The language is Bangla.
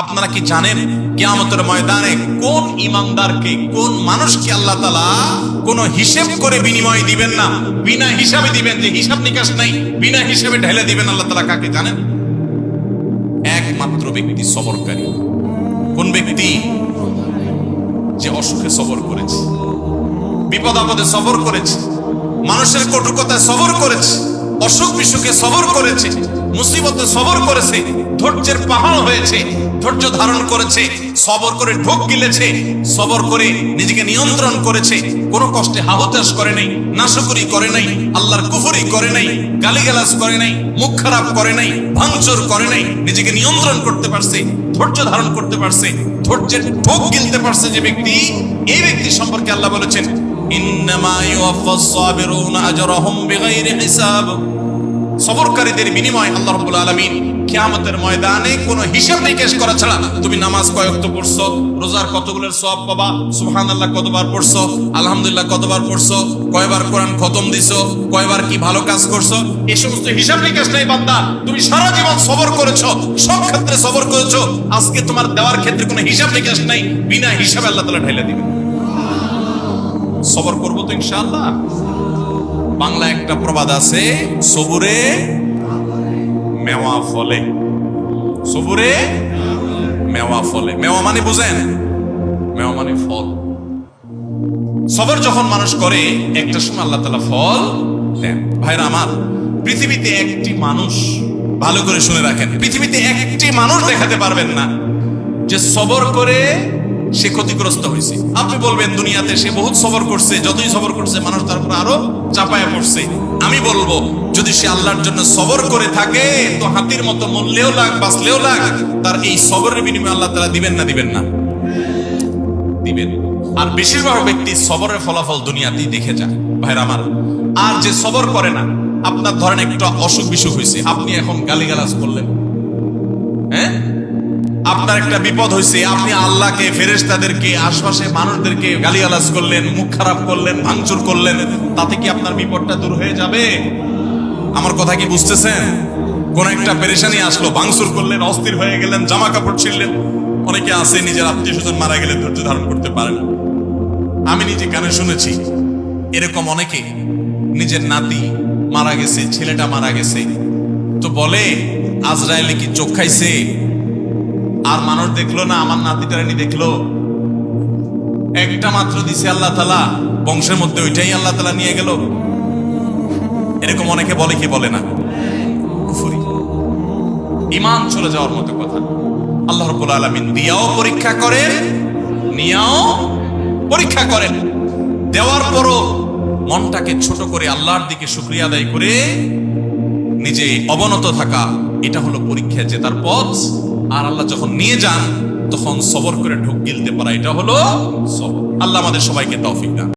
আপনারা কি জানেন কিয়ামতের ময়দানে কোন ইমানদারকে, কোন মানুষকে আল্লাহ তালা কোন হিসেব করে বিনিময় দিবেন না? বিনা হিসাবে দিবেন যে হিসাব নিকাশ নাই, বিনা হিসাবে ঢেলে দিবেন আল্লাহ তালা কাকে জানেন? একমাত্র ব্যক্তি সবরকারী। কোন ব্যক্তি? যে অসুখে সবর করেছে বিপদ আপদে সবর করেছে, মানুষের কটুকতায় সবর করেছে অসুখ বিসুখে সবর করেছে, মুসিবতে সবর করেছে, ধৈর্যের পাহাড় হয়েছে ধৈর্য ধারণ করেছে, সবর করে ঢোক গিলেছে, সবর করে নিজেকে নিয়ন্ত্রণ করেছে, কোনো কষ্টে হাবতাস করে নাই, নাশকরি করে নাই, আল্লাহর কুফরি করে নাই, গালিগালাজ করে নাই, মুখ খারাপ করে নাই, ভাঙচুর করে নাই, নিজেকে নিয়ন্ত্রণ করতে পারছে, ধৈর্য ধারণ করতে পারছে, ধৈর্যের ঢোক গিলতে পারছে যে ব্যক্তি, এই ব্যক্তি সম্পর্কে আল্লাহ বলেছেন, ইন্নামা ইউওয়াফাস সাবিরুনা আজরাহুম বিগাইরি হিসাব। সবরকারীদের বিনিময় আল্লাহ রাব্বুল আলামিন কিয়ামতের ময়দানে কোনো হিসাব নিকেশ করা ছাড়া না। তুমি নামাজ কয়ক্ত পড়ছো? রোজার কতগুলোর সওয়াব পাবা? সুবহানাল্লাহ, কতবার পড়ছো? আলহামদুলিল্লাহ, কতবার পড়ছো? কয়বার কোরআন খতম দিছো? কয়বার কি ভালো কাজ করছ? এই সমস্ত হিসাব নিকেশ নাই বান্দা। তুমি সারা জীবন সবর করেছ, সব ক্ষেত্রে সবর করেছ। আজকে তোমার দেওয়ার ক্ষেত্রে কোনো হিসাব নিকেশ নাই, বিনা হিসাবে আল্লাহ তাআলা ঢেলে দিবে। সবর করব তো ইনশাআল্লাহ। বাংলা একটা প্রবাদ আছে, সবুরে মেওয়া ফলে সবুরে মেওয়া ফলে মেওয়া মানে বুঝেন মেওয়া মানে ফল সবর যখন মানুষ করে, একটা সময় আল্লাহ তালা ফল দেন। ভাইরা আমার, পৃথিবীতে একটি মানুষ ভালো করে শুনে রাখেন। পৃথিবীতে একটি মানুষ দেখাতে পারবেন না। যে সবর করে সে ক্ষতিগ্রস্ত হয়েছে। আপনি বলবেন, দুনিয়াতে সে বহুত সবর করছে, যতই সবর করছে, মানুষ তার উপর আরও চাপায়া পড়ছে। আমি বলব, যদি সে আল্লাহর জন্য সবর করে থাকে, তো হাতির মতো মরলেও লাগ, বাঁচলেও লাগ, তার এই সবরের বিনিময়ে আল্লাহ তারা দিবেন না দিবেন না? দিবেন। আর বেশিরভাগ ব্যক্তি সবরের ফলাফল দুনিয়াতেই দেখে যায়। ভাইরা আমার, আর যে সবর করে না, আপনার ধরেন একটা অসুখ বিসুখ হয়েছে, আপনি এখন গালিগালাজ করলেন। হ্যাঁ? আপনার একটা বিপদ হয়েছে আপনি আল্লাহকে, ফেরেশতাদেরকে, আশপাশে মানুষদেরকে গালিগালাজ করলেন, মুখ খারাপ করলেন, ভাঙচুর করলেন, তাতে কি আপনার বিপদটা দূর হয়ে যাবে? আমার কথা কি বুঝতেছেন? কোন একটা পেরেশানি আসলো, ভাঙচুর করলেন, অস্থির হয়ে গেলেন জামা কাপড় ছিঁড়লেন। অনেকে আছে, নিজের আত্মীয় স্বজন মারা গেলে ধৈর্য ধারণ করতে পারেন না। আমি নিজে কানে শুনেছি, এরকম অনেকে নিজের নাতি মারা গেছে, ছেলেটা মারা গেছে। তো বলে আজরায়েলে কি চোখ খাইছে? আর মানুষ দেখল না, আমার নাতিটারানি দেখল। একটা মাত্র দিছে আল্লাহ তালা বংশের মধ্যে ওইটাই আল্লাহ তালা নিয়ে গেল। এরকম অনেকে বলে কি বলে না। ইমান চলে যাওয়ার মতো কথা। আল্লাহ রব্বুল আলমিন দিয়াও পরীক্ষা করেন, নিয়াও পরীক্ষা করেন। দেওয়ার পরও মনটাকে ছোট করে আল্লাহর দিকে শুক্রিয়া আদায় করে নিজে অবনত থাকা, এটা হলো পরীক্ষা জেতার পথ। আর আল্লাহ যখন নিয়ে যান, তখন সবর করে ঢুক গিলতে পারা। এটা হলো সবর। আল্লাহ আমাদের সবাইকে তৌফিক দান।